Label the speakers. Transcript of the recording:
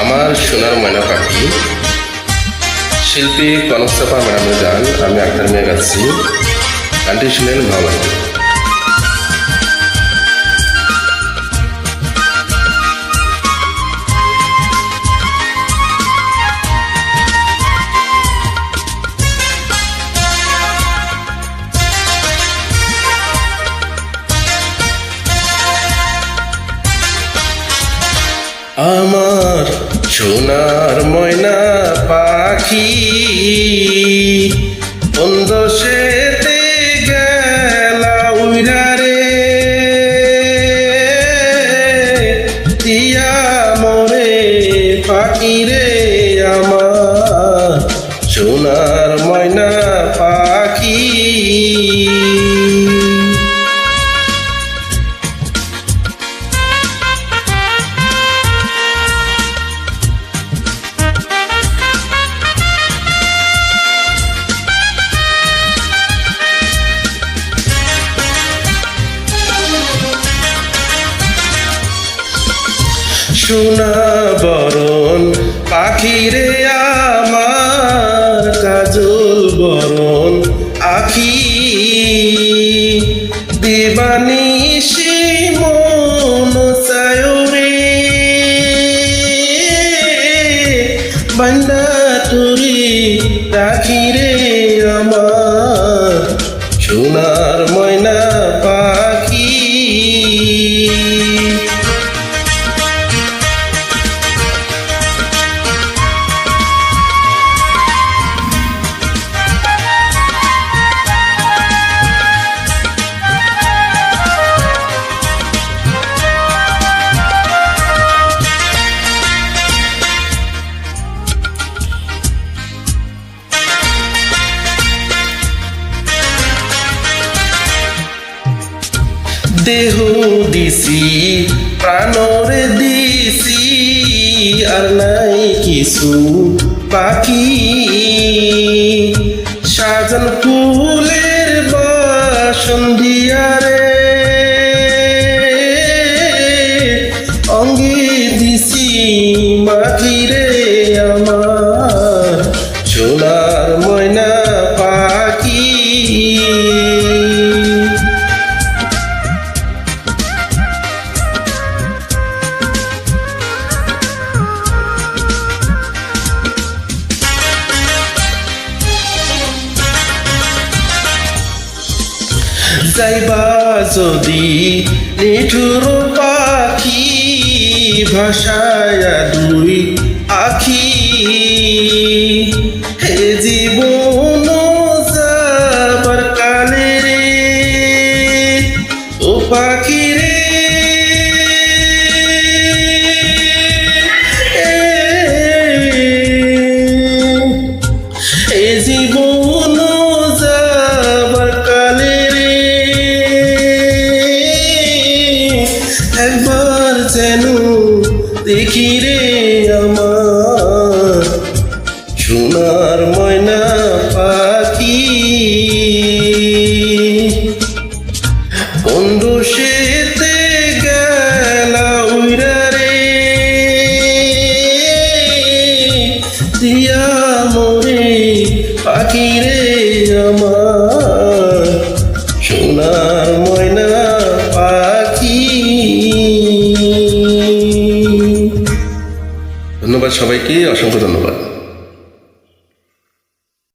Speaker 1: আমার সোনার ময়না পাখি। শিল্পী কনকসাপা ম্যাডামের গান আমি আক্তার মিয়া গাচ্ছি। গানটি শুনেন ভালো আমার সোনার ময়না পাখি বন্ধ সেতে গেলা উইরা রে। দিয়া মরে পাখি রে আমার। সোনার ময়না পাখি সোনা বরণ, পাখিরে আমার কাজল বরণ। আখি দিবানিশি মন সায়রে বান্দা তুরি রাখিরে আমার, সোনার ময়না দেহ দিছি প্রাণর দিছি আর নাই কিছু পাখি। সাজন ফুলের বাসন দিয়ারে অঙ্গে যাইবা যদি নিঠুর পাখি ভাষায় দুই আখি হে জীবন যাবার কালে রে ও পাখি রে এ জীবন একবার যেন দেখি রে আমার সোনার ময়না পাখি। বন্ধু সেতে গেলা দিয়া পাখি রে আমার। ধন্যবাদ সবাইকে অসংখ্য ধন্যবাদ।